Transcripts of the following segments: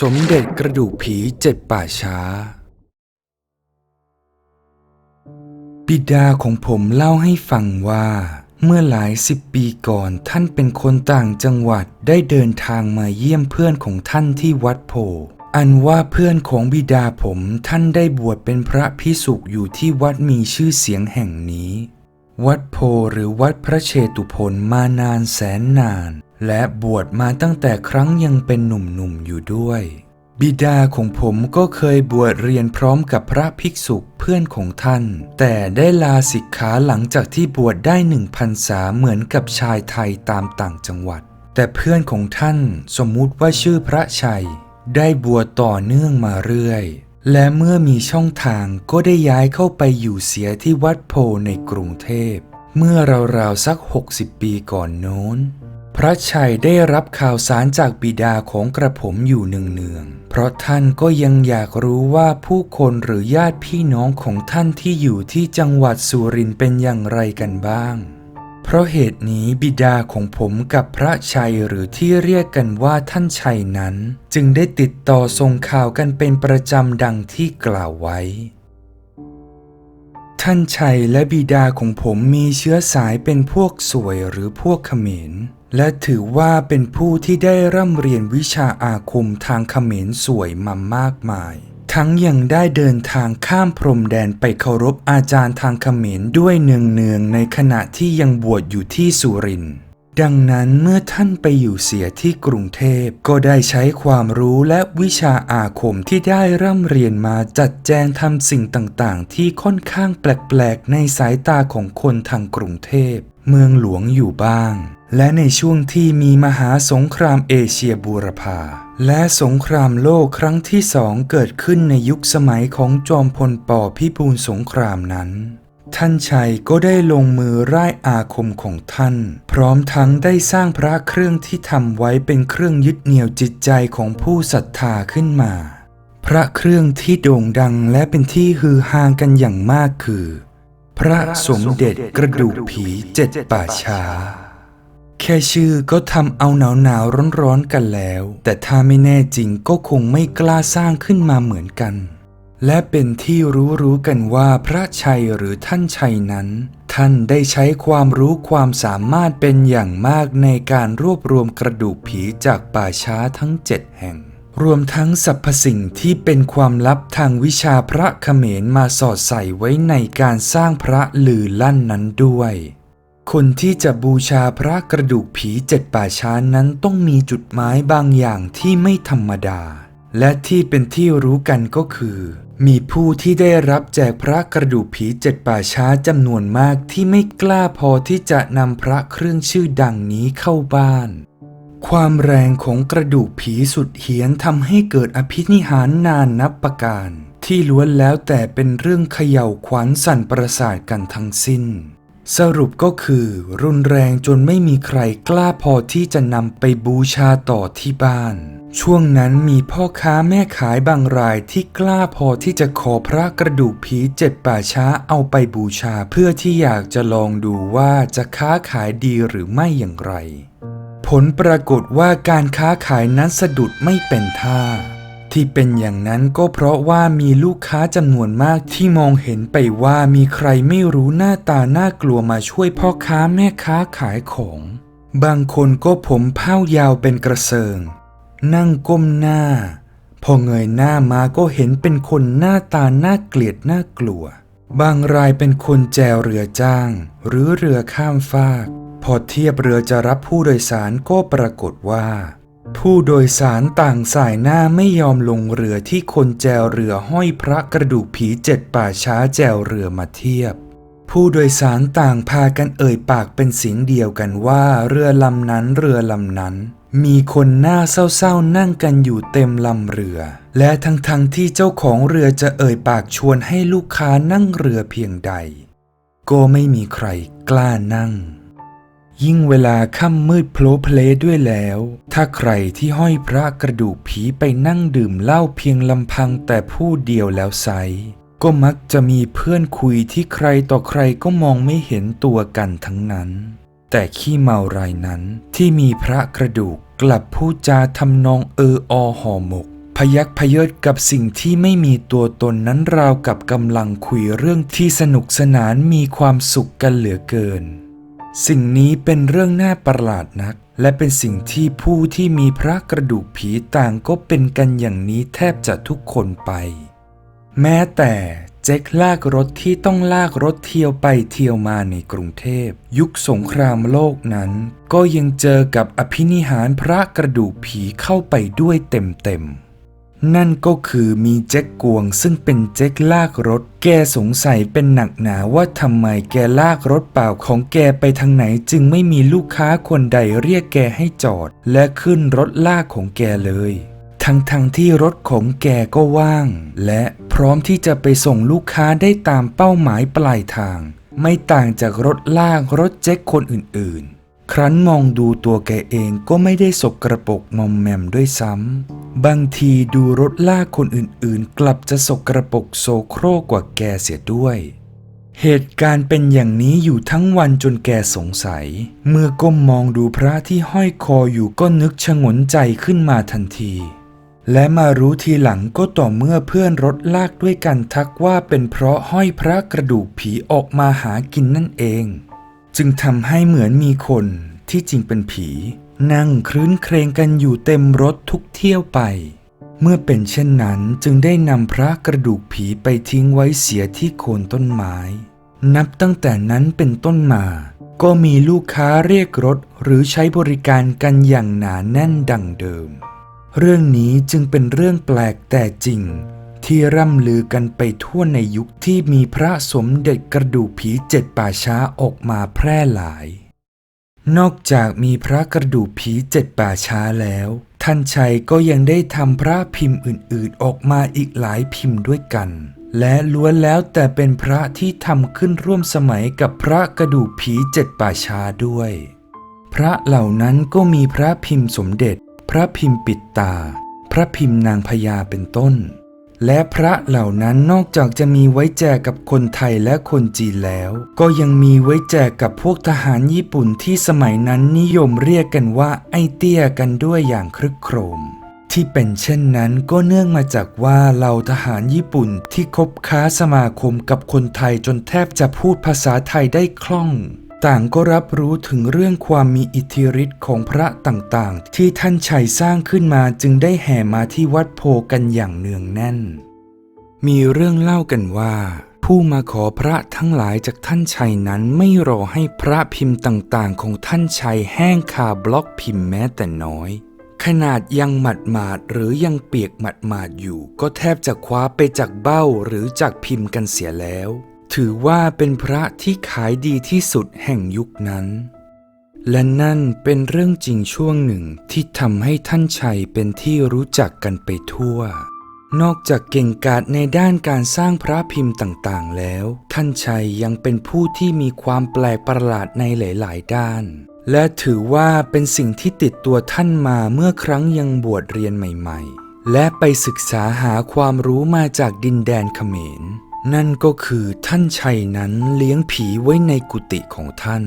สมเด็จกระดูกผีเจ็ดป่าช้า บิดาของผมเล่าให้ฟังว่า เมื่อหลายสิบปีก่อนท่านเป็นคนต่างจังหวัดได้เดินทางมาเยี่ยมเพื่อนของท่านที่วัดโพอันว่าเพื่อนของบิดาผมท่านได้บวชเป็นพระพิสุกอยู่ที่วัดมีชื่อเสียงแห่งนี้ วัดโพหรือวัดพระเชตุพนมานานแสนนาน และบวชมาตั้งแต่ครั้งยังเป็นหนุ่มๆอยู่ด้วย บิดาของผมก็เคยบวชเรียนพร้อมกับพระภิกษุเพื่อนของท่าน แต่ได้ลาสิกขาหลังจากที่บวชได้หนึ่งพรรษาเหมือนกับชายไทยตามต่างจังหวัด แต่เพื่อนของท่านสมมุติว่าชื่อพระชัย ได้บวชต่อเนื่องมาเรื่อย และเมื่อมีช่องทางก็ได้ย้ายเข้าไปอยู่เสียที่วัดโพในกรุงเทพ เมื่อราวๆสัก 60 ปีก่อนโน้น พระชัยได้รับข่าวสารจากบิดาของกระผมอยู่เนืองๆเพราะท่านก็ยังอยากรู้ว่าผู้คนหรือญาติพี่น้องของท่านที่อยู่ที่จังหวัดสุรินทร์เป็นอย่างไรกันบ้าง เพราะเหตุนี้บิดาของผมกับพระชัยหรือที่เรียกกันว่าท่านชัยนั้น จึงได้ติดต่อส่งข่าวกันเป็นประจำดังที่กล่าวไว้ ท่านชัยและบิดาของผมมีเชื้อสายเป็นพวกสวยหรือพวกเขมร และถือว่าเป็นผู้ที่ได้ร่ำเรียนวิชาอาคมทางเขมรสวยมามากมาย ทั้งยังได้เดินทางข้ามพรมแดนไปเคารพอาจารย์ทางเขมรด้วยเนืองๆในขณะที่ยังบวชอยู่ที่สุรินทร์ดังนั้นเมื่อท่านไปอยู่เสียที่กรุงเทพก็ได้ใช้ความรู้และวิชาอาคมที่ได้ร่ำเรียนมาจัดแจงทำสิ่งต่างๆ ที่ค่อนข้างแปลกๆ ในสายตาของคนทางกรุงเทพ เมืองหลวงอยู่บ้าง และในช่วงที่มีมหาสงครามเอเชียบูรพา และสงครามโลกครั้งที่สองเกิดขึ้นในยุคสมัยของจอมพลปพิบูลสงครามนั้น ท่านชัยก็ได้ลงมือร่ายอาคมของท่าน พร้อมทั้งได้สร้างพระเครื่องที่ทำไว้เป็นเครื่องยึดเหนี่ยวจิตใจของผู้ศรัทธาขึ้นมา พระเครื่องที่โด่งดังและเป็นที่ฮือฮากันอย่างมากคือ พระสมเด็จกระดูกผีเจ็ดป่าช้า แค่ชื่อก็ทำเอาหนาวหนาวร้อนร้อนๆกันแล้ว แต่ถ้าไม่แน่จริงก็คงไม่กล้าสร้างขึ้นมาเหมือนกัน และเป็นที่รู้รู้กันว่าพระชัยหรือท่านชัยนั้น ท่านได้ใช้ความรู้ความสามารถเป็นอย่างมากในการรวบรวมกระดูกผีจากป่าช้าทั้งเจ็ดแห่งรวมทั้งสรรพสิ่งที่เป็นความลับทางวิชาพระเขมรมาสอดใส่ไว้ในการสร้างพระลือลั่นนั้นด้วย คนที่จะบูชาพระกระดูกผีเจ็ดป่าช้านั้นต้องมีจุดหมายบางอย่างที่ไม่ธรรมดา และที่เป็นที่รู้กันก็คือ มีผู้ที่ได้รับแจกพระกระดูกผีเจ็ดป่าช้าจำนวนมากที่ไม่กล้าพอที่จะนำพระเครื่องชื่อดังนี้เข้าบ้าน ความแรงของกระดูกผีสุดเหียนทำให้เกิดอภินิหารนานนับประการ ที่ล้วนแล้วแต่เป็นเรื่องเขย่าวขวัญสั่นประสาทกันทั้งสิ้น สรุปก็คือ รุนแรงจนไม่มีใครกล้าพอที่จะนำไปบูชาต่อที่บ้าน ช่วงนั้นมีพ่อค้าแม่ขายบางรายที่กล้าพอที่จะขอพระกระดูกผีเจ็ดป่าช้าเอาไปบูชาเพื่อที่อยากจะลองดูว่าจะค้าขายดีหรือไม่อย่างไร ผลปรากฏว่าการค้าขายนั้นสะดุดไม่เป็นท่า ที่เป็นอย่างนั้นก็เพราะว่ามีลูกค้าจำนวนมากที่มองเห็นไปว่ามีใครไม่รู้หน้าตาน่ากลัวมาช่วยพ่อค้าแม่ค้าขายของ บางคนก็ผมเผ้ายาวเป็นกระเซิง นั่งก้มหน้า พอเงยหน้ามาก็เห็นเป็นคนหน้าตาน่าเกลียดน่ากลัว บางรายเป็นคนแจวเรือจ้าง หรือเรือข้ามฟาก พอเทียบเรือจะรับผู้โดยสารก็ปรากฏว่า ผู้โดยสารต่างสายหน้าไม่ยอมลงเรือที่คนแจวเรือห้อยพระกระดูกผีเจ็ดป่าช้าแจวเรือมาเทียบ ผู้โดยสารต่างพากันเอ่ยปากเป็นเสียงเดียวกันว่าเรือลำนั้นเรือลำนั้น มีคนหน้าเศร้าๆนั่งกันอยู่เต็มลำเรือ และทั้งๆทที่เจ้าของเรือจะเอ่ยปากชวนให้ลูกค้านั่งเรือเพียงใด ก็ไม่มีใครกล้านั่ง ยิ่งเวลาค่ำมืดโผล่เพลด้วยแล้ว ถ้าใครที่ห้อยพระกระดูกผีไปนั่งดื่มเหล้าเพียงลำพังแต่ผู้เดียวแล้วไซก็มักจะมีเพื่อนคุยที่ใครต่อใครก็มองไม่เห็นตัวกันทั้งนั้น แต่ขี้เมารายนั้นที่มีพระกระดูกกลับพูดจาทำนองเอออห่อหมก พยักพยศกับสิ่งที่ไม่มีตัวตนนั้นราวกับกำลังคุยเรื่องที่สนุกสนานมีความสุขกันเหลือเกิน สิ่งนี้เป็นเรื่องน่าประหลาดนัก และเป็นสิ่งที่ผู้ที่มีพระกระดูกผีต่างก็เป็นกันอย่างนี้แทบจะทุกคนไป แม้แต่เจ็คลากรถที่ต้องลากรถเที่ยวไปเที่ยวมาในกรุงเทพ ยุคสงครามโลกนั้น ก็ยังเจอกับอภินิหารพระกระดูกผีเข้าไปด้วยเต็มๆ นั่นก็คือมีแจ็คกวงซึ่งเป็นแจ็คลากรถ แกสงสัยเป็นหนักหนาว่าทำไมแกลากรถเปล่าของแกไปทางไหนจึงไม่มีลูกค้าคนใดเรียกแกให้จอด และขึ้นรถลากของแกเลย ทั้งทงๆที่รถของแกก็ว่าง และพร้อมที่จะไปส่งลูกค้าได้ตามเป้าหมายปลายทาง ไม่ต่างจากรถลากรถเจ๊กคนอื่น ครั้นมองดูตัวแกเองก็ไม่ได้สกระปรกมอมแมมด้วยซ้ำ บางทีดูรถลากคนอื่นๆ กลับจะสกระปรกโซโครกกว่าแกเสียด้วย เหตุการณ์เป็นอย่างนี้อยู่ทั้งวันจนแกสงสัย เมื่อก้มมองดูพระที่ห้อยคออยู่ก็นึกชงนใจขึ้นมาทันที และมารู้ทีหลังก็ต่อเมื่อเพื่อนรถลากด้วยกันทักว่าเป็นเพราะห้อยพระกระดูกผีออกมาหากินนั่นเอง จึงทำให้เหมือนมีคนที่จริงเป็นผี นั่งครื้นเครงกันอยู่เต็มรถทุกเที่ยวไป เมื่อเป็นเช่นนั้นจึงได้นำพระกระดูกผีไปทิ้งไว้เสียที่โคนต้นไม้ นับตั้งแต่นั้นเป็นต้นมา ก็มีลูกค้าเรียกรถหรือใช้บริการกันอย่างหนาแน่นดังเดิม เรื่องนี้จึงเป็นเรื่องแปลกแต่จริง ที่ร่ำลือกันไปทั่วในยุคที่มีพระสมเด็จกระดูกผีเจ็ดป่าช้าออกมาแพร่หลาย นอกจากมีพระกระดูกผีเจ็ดป่าช้าแล้ว ท่านชัยก็ยังได้ทำพระพิมพ์อื่นๆ ออกมาอีกหลายพิมพ์ด้วยกัน และล้วนแล้วแต่เป็นพระที่ทำขึ้นร่วมสมัยกับพระกระดูกผีเจ็ดป่าช้าด้วย พระเหล่านั้นก็มีพระพิมพ์สมเด็จ พระพิมพ์ปิดตา พระพิมพ์นางพญาเป็นต้น และพระเหล่านั้นนอกจากจะมีไว้แจกกับคนไทยและคนจีนแล้ว ก็ยังมีไว้แจกกับพวกทหารญี่ปุ่นที่สมัยนั้นนิยมเรียกกันว่าไอเตี้ยกันด้วยอย่างครึกโครม ที่เป็นเช่นนั้นก็เนื่องมาจากว่าเหล่าทหารญี่ปุ่นที่คบค้าสมาคมกับคนไทยจนแทบจะพูดภาษาไทยได้คล่อง ต่างก็รับรู้ถึงเรื่องความมีอิทธิฤทธิ์ของพระต่างๆ ที่ท่านชัยสร้างขึ้นมาจึงได้แห่มาที่วัดโพกันอย่างเนืองแน่น มีเรื่องเล่ากันว่า ผู้มาขอพระทั้งหลายจากท่านชัยนั้นไม่รอให้พระพิมพ์ต่างๆ ของท่านชัยแห้งคาบล็อกพิมพ์แม้แต่น้อย ขนาดยังหมัดหมาดหรือยังเปียกหมัดหมาดอยู่ ก็แทบจะคว้าไปจากเบ้าหรือจากพิมพ์กันเสียแล้ว ถือว่าเป็นพระที่ขายดีที่สุดแห่งยุคนั้น และนั่นเป็นเรื่องจริงช่วงหนึ่งที่ทำให้ท่านชัยเป็นที่รู้จักกันไปทั่ว นอกจากเก่งกาจในด้านการสร้างพระพิมพ์ต่างๆ แล้ว ท่านชัยยังเป็นผู้ที่มีความแปลกประหลาดในหลาย ๆ ด้าน และถือว่าเป็นสิ่งที่ติดตัวท่านมาเมื่อครั้งยังบวชเรียนใหม่ ๆ และไปศึกษาหาความรู้มาจากดินแดนเขมร นั่นก็คือท่านชัยนั้นเลี้ยงผีไว้ในกุฏิของท่าน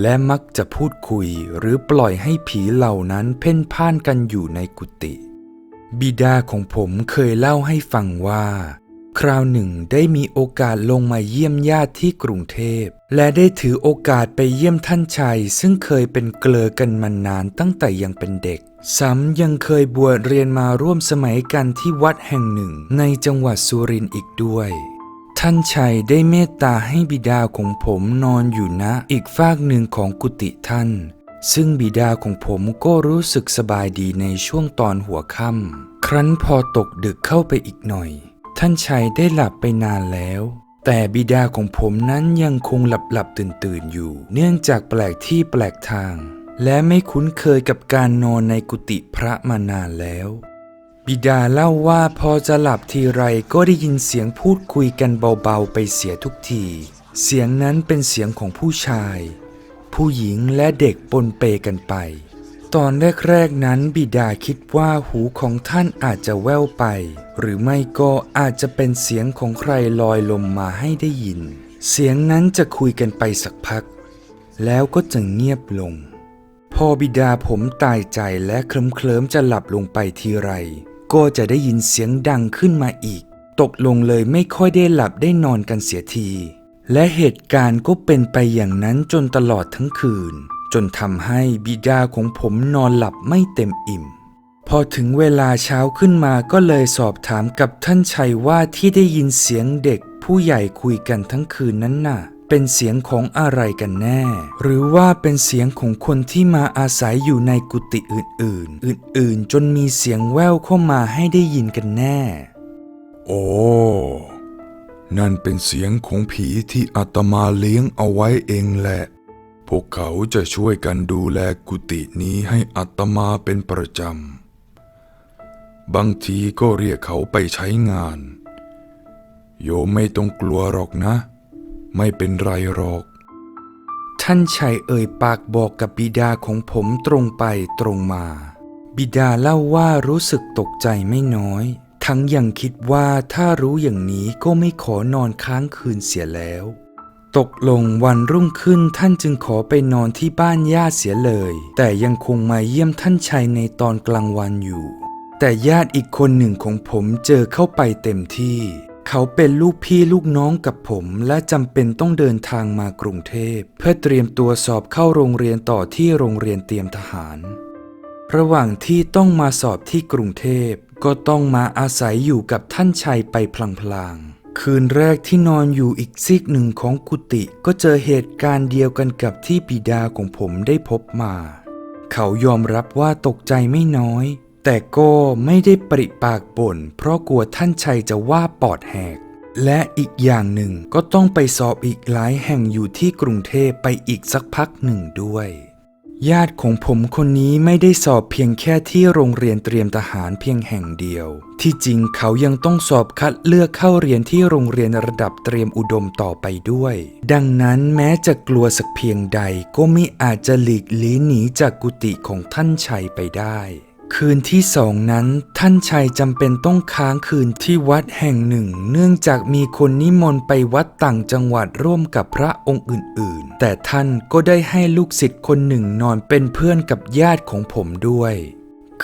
และมักจะพูดคุยหรือปล่อยให้ผีเหล่านั้นเพ่นพ่านกันอยู่ในกุฏิบิดาของผมเคยเล่าให้ฟังว่า คราวหนึ่งได้มีโอกาสลงมาเยี่ยมญาติที่กรุงเทพ และได้ถือโอกาสไปเยี่ยมท่านชัย ซึ่งเคยเป็นเกลอกันมานานตั้งแต่ยังเป็นเด็กซ้ำยังเคยบวชเรียนมาร่วมสมัยกันที่วัดแห่งหนึ่งในจังหวัดสุรินทร์อีกด้วย ท่านชัยได้เมตตาให้บิดาของผมนอนอยู่ณอีกฟากหนึ่งของกุฏิท่าน ซึ่งบิดาของผมก็รู้สึกสบายดีในช่วงตอนหัวค่ำครั้นพอตกดึกเข้าไปอีกหน่อย ท่านชัยได้หลับไปนานแล้ว แต่บิดาของผมนั้นยังคงหลับหลับตื่นตื่นอยู่ เนื่องจากแปลกที่แปลกทาง และไม่คุ้นเคยกับการนอนในกุฏิพระมานานแล้ว บิดาเล่าว่าพอจะหลับทีไรก็ได้ยินเสียงพูดคุยกันเบาๆไปเสียทุกที เสียงนั้นเป็นเสียงของผู้ชาย ผู้หญิงและเด็กปนเปกันไป ตอนแรกๆนั้นบิดาคิดว่าหูของท่านอาจจะแว่วไป หรือไม่ก็อาจจะเป็นเสียงของใครลอยลมมาให้ได้ยิน เสียงนั้นจะคุยกันไปสักพัก แล้วก็จะเงียบลง พอบิดาผมตายใจและเคลิ้มๆจะหลับลงไปทีไร ก็จะได้ยินเสียงดังขึ้นมาอีก ตกลงเลยไม่ค่อยได้หลับได้นอนกันเสียที และเหตุการณ์ก็เป็นไปอย่างนั้นจนตลอดทั้งคืน จนทำให้บิดาของผมนอนหลับไม่เต็มอิ่ม พอถึงเวลาเช้าขึ้นมาก็เลยสอบถามกับท่านชัยว่าที่ได้ยินเสียงเด็กผู้ใหญ่คุยกันทั้งคืนนั้นน่ะ เป็นเสียงของอะไรกันแน่ หรือว่าเป็นเสียงของคนที่มาอาศัยอยู่ในกุฏิอื่นๆ อื่นๆ จนมีเสียงแว่วเข้ามาให้ได้ยินกันแน่ โอ้นั่นเป็นเสียงของผีที่อาตมาเลี้ยงเอาไว้เองแหละ พวกเขาจะช่วยกันดูแลกุฏินี้ให้อาตมาเป็นประจำ บางทีก็เรียกเขาไปใช้งาน โยมไม่ต้องกลัวหรอกนะ ไม่เป็นไรหรอก ท่านชัยเอ่ยปากบอกกับบิดาของผมตรงไปตรงมา บิดาเล่าว่ารู้สึกตกใจไม่น้อย ทั้งยังคิดว่าถ้ารู้อย่างนี้ก็ไม่ขอนอนค้างคืนเสียแล้ว ตกลงวันรุ่งขึ้นท่านจึงขอไปนอนที่บ้านญาติเสียเลย แต่ยังคงมาเยี่ยมท่านชัยในตอนกลางวันอยู่ แต่ญาติอีกคนหนึ่งของผมเจอเข้าไปเต็มที่ เขาเป็นลูกพี่ลูกน้องกับผม และจำเป็นต้องเดินทางมากรุงเทพ เพื่อเตรียมตัวสอบเข้าโรงเรียนต่อที่โรงเรียนเตรียมทหาร ระหว่างที่ต้องมาสอบที่กรุงเทพ ก็ต้องมาอาศัยอยู่กับท่านชัยไปพลางๆ คืนแรกที่นอนอยู่อีกซีกหนึ่งของกุฏิก็เจอเหตุการณ์เดียวกันกับที่บิดาของผมได้พบมา เขายอมรับว่าตกใจไม่น้อย แต่ก็ไม่ได้ปริปากบ่นเพราะกลัวท่านชัยจะว่าปอดแหก และอีกอย่างหนึ่งก็ต้องไปสอบอีกหลายแห่งอยู่ที่กรุงเทพไปอีกสักพักหนึ่งด้วย ญาติของผมคนนี้ไม่ได้สอบเพียงแค่ที่โรงเรียนเตรียมทหารเพียงแห่งเดียว ที่จริงเขายังต้องสอบคัดเลือกเข้าเรียนที่โรงเรียนระดับเตรียมอุดมต่อไปด้วย ดังนั้นแม้จะกลัวสักเพียงใดก็ไม่อาจจะหลีกลี่หนีจากกุฏิของท่านชัยไปได้ คืนที่สองนั้นท่านชัยจำเป็นต้องค้างคืนที่วัดแห่งหนึ่ง เนื่องจากมีคนนิมนต์ไปวัดต่างจังหวัดร่วมกับพระองค์อื่นๆ แต่ท่านก็ได้ให้ลูกศิษย์คนหนึ่งนอนเป็นเพื่อนกับญาติของผมด้วย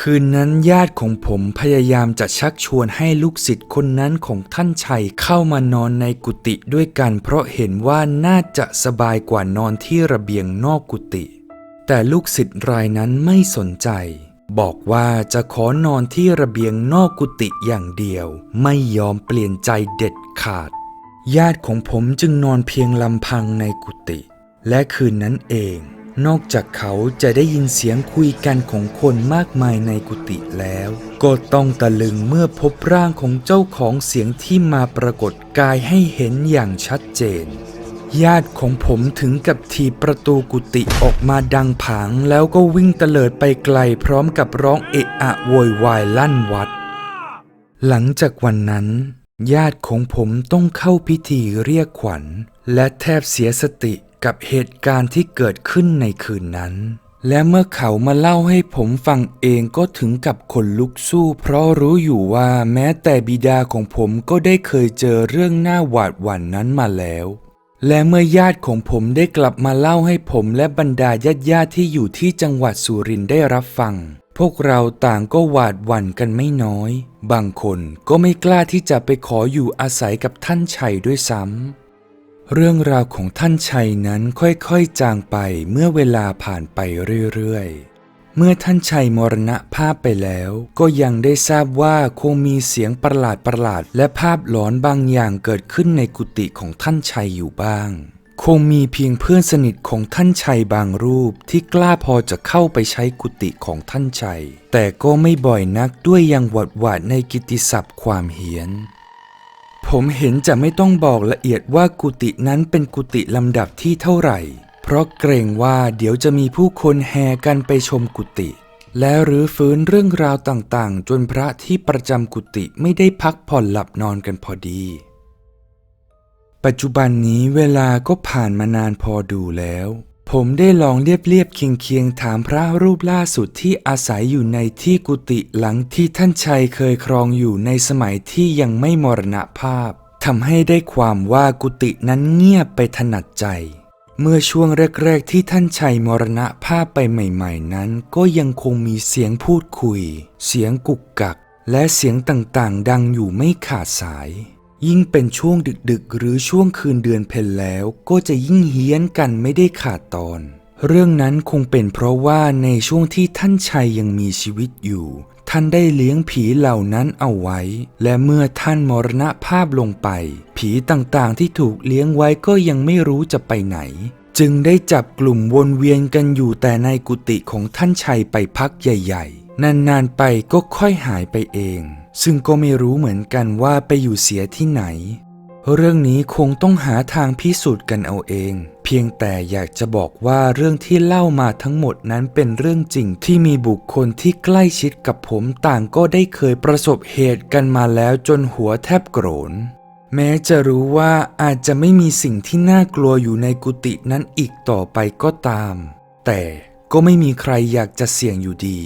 คืนนั้นญาติของผมพยายามจะชักชวนให้ลูกศิษย์คนนั้นของท่านชัยเข้ามานอนในกุฏิด้วยกัน เพราะเห็นว่าน่าจะสบายกว่านอนที่ระเบียงนอกกุฏิแต่ลูกศิษย์รายนั้นไม่สนใจ บอกว่าจะขอนอนที่ระเบียงนอกกุฏิอย่างเดียว ไม่ยอมเปลี่ยนใจเด็ดขาด ญาติของผมจึงนอนเพียงลำพังในกุฏิและคืนนั้นเอง นอกจากเขาจะได้ยินเสียงคุยกันของคนมากมายในกุฏิแล้ว ก็ต้องตะลึงเมื่อพบร่างของเจ้าของเสียงที่มาปรากฏกายให้เห็นอย่างชัดเจน ญาติของผมถึงกับถีบประตูกุฏิออกมาดังผาง แล้วก็วิ่งเตลิดไปไกลพร้อมกับร้องเอะอะโวยวายลั่นวัด หลังจากวันนั้น ญาติของผมต้องเข้าพิธีเรียกขวัญ และแทบเสียสติกับเหตุการณ์ที่เกิดขึ้นในคืนนั้น และเมื่อเขามาเล่าให้ผมฟังเองก็ถึงกับขนลุกสู้ เพราะรู้อยู่ว่าแม้แต่บิดาของผมก็ได้เคยเจอเรื่องน่าหวาดหวั่นนั้นมาแล้ว และเมื่อญาติของผมได้กลับมาเล่าให้ผมและบรรดาญาติญาติๆที่อยู่ที่จังหวัดสุรินทร์ได้รับฟัง พวกเราต่างก็หวาดหวั่นกันไม่น้อย บางคนก็ไม่กล้าที่จะไปขออยู่อาศัยกับท่านชัยด้วยซ้ำ เรื่องราวของท่านชัยนั้นค่อยๆจางไปเมื่อเวลาผ่านไปเรื่อยๆ เมื่อท่านชัยมรณภาพไปแล้ว ก็ยังได้ทราบว่าคงมีเสียงประหลาดประหลาด และภาพหลอนบางอย่างเกิดขึ้นในกุฏิของท่านชัยอยู่บ้าง คงมีเพียงเพื่อนสนิทของท่านชัยบางรูปที่กล้าพอจะเข้าไปใช้กุฏิของท่านชัย แต่ก็ไม่บ่อยนักด้วยยังหวาดหวาดในกิตติศัพท์ความเฮี้ยนผมเห็นจะไม่ต้องบอกละเอียดว่ากุฏินั้นเป็นกุฏิลำดับที่เท่าไหร่ เพราะเกรงว่าเดี๋ยวจะมีผู้คนแห่กันไปชมกุฏิและรื้อฟื้นเรื่องราวต่างๆ จนพระที่ประจำกุฏิไม่ได้พักผ่อนหลับนอนกันพอดี ปัจจุบันนี้เวลาก็ผ่านมานานพอดูแล้ว ผมได้ลองเรียบเรียบๆเคียงเคียงๆถามพระรูปล่าสุดที่อาศัยอยู่ในที่กุฏิหลังที่ท่านชัยเคยครองอยู่ในสมัยที่ยังไม่มรณภาพทำให้ได้ความว่ากุฏินั้นเงียบไปถนัดใจ เมื่อช่วงแรก ๆ ที่ท่านชัยมรณภาพไปใหม่ ๆ นั้น ก็ยังคงมีเสียงพูดคุย เสียงกุกกัก และเสียงต่างๆ ดังอยู่ไม่ขาดสาย ยิ่งเป็นช่วงดึก ๆ หรือช่วงคืนเดือนเพ็ญแล้ว ก็จะยิ่งเฮี้ยนกันไม่ได้ขาดตอน เรื่องนั้นคงเป็นเพราะว่าในช่วงที่ท่านชัยยังมีชีวิตอยู่ ท่านได้เลี้ยงผีเหล่านั้นเอาไว้ และเมื่อท่านมรณภาพลงไป ผีต่างๆที่ถูกเลี้ยงไว้ก็ยังไม่รู้จะไปไหน จึงได้จับกลุ่มวนเวียนกันอยู่แต่ในกุฏิของท่านชัยไปพักใหญ่ ๆ นานๆไปก็ค่อยหายไปเอง ซึ่งก็ไม่รู้เหมือนกันว่าไปอยู่เสียที่ไหน เรื่องนี้คงต้องหาทางพิสูจน์กันเอาเอง เพียงแต่อยากจะบอกว่าเรื่องที่เล่ามาทั้งหมดนั้นเป็นเรื่องจริงที่มีบุคคลที่ใกล้ชิดกับผมต่างก็ได้เคยประสบเหตุกันมาแล้วจนหัวแทบโกรน แม้จะรู้ว่าอาจจะไม่มีสิ่งที่น่ากลัวอยู่ในกุฏินั้นอีกต่อไปก็ตาม แต่ก็ไม่มีใครอยากจะเสี่ยงอยู่ดี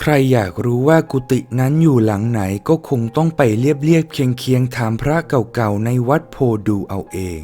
ใครอยากรู้ว่ากุฏินั้นอยู่หลังไหนก็คงต้องไปเรียบเรียบเคียงเคียงถามพระเก่าๆในวัดโพดูเอาเอง